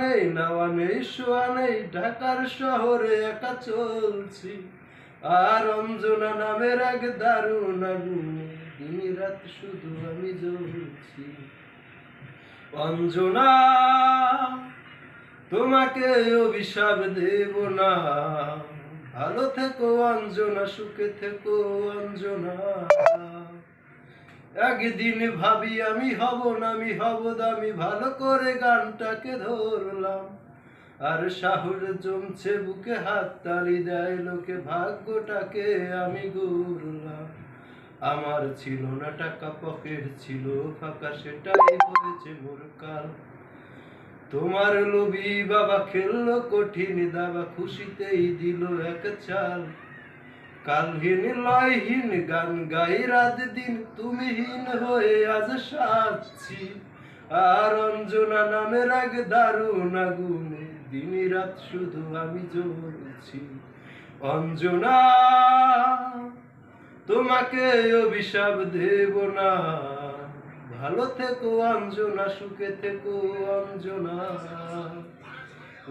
নেই, নাওয়া নেই, শোয়া নেই, ঢাকার শহরে একা চলছি। আর অঞ্জনা নামের এক দারুণ আগুনে, দিন রাত শুধু আমি জ্বলছি। অঞ্জনা, তোমাকে অভিশাপ দেব না। ভালো থেকো অঞ্জনা, সুখে থেকো অঞ্জনা। একদিন ভাবি, আমি হব না, আমি হব দামি ভালো করে গানটাকে ধরলাম। আর সাহস জমছে বুকে হাত তালি দেয়, লোকে ভাগ্যটাকে আমি গড়লাম। আমার ছিল না টাকা, পকেট ছিল ফাঁকা, সেটাই হয়েছে মোর কাল। তোমার লোভি বাবা খেললো কঠিন দাবা, খুশিতেই দিল এক চাল। কালহীন লয়হীন গান গাই রাত দিন তুমিহীন হয়ে আজ সাচ্ছি আর অঞ্জনা নামের এক দারুণ আগুনে দিন রাত শুধু আমি জ্বলছি। অঞ্জনা, তোমাকে অভিশাপ দেব না। ভালো থেকো অঞ্জনা, সুখে থেকো অঞ্জনা।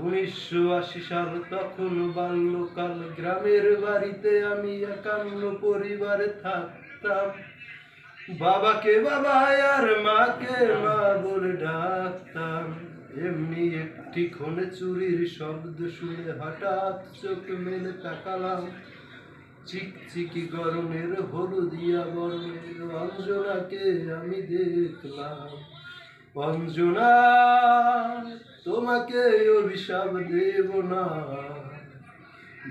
উনিশশো আশি সাল তখন বাল্যকাল গ্রামের বাড়িতে আমি একান্ন পরিবারে থাকতাম। বাবাকে বাবা আর মাকে মা বলে ডাকতাম। এমনি একটি ক্ষণে চুরির শব্দ শুনে হঠাৎ চোখ মেলে তাকালাম। চিকচিকি গরমের হলুদিয়া বর্ণের অঞ্জনাকে আমি দেখলাম। অঞ্জনা তোমাকে অভিশাপ দেব না।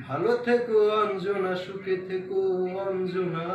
ভালো থেকো অঞ্জনা সুখে থেকো অঞ্জনা।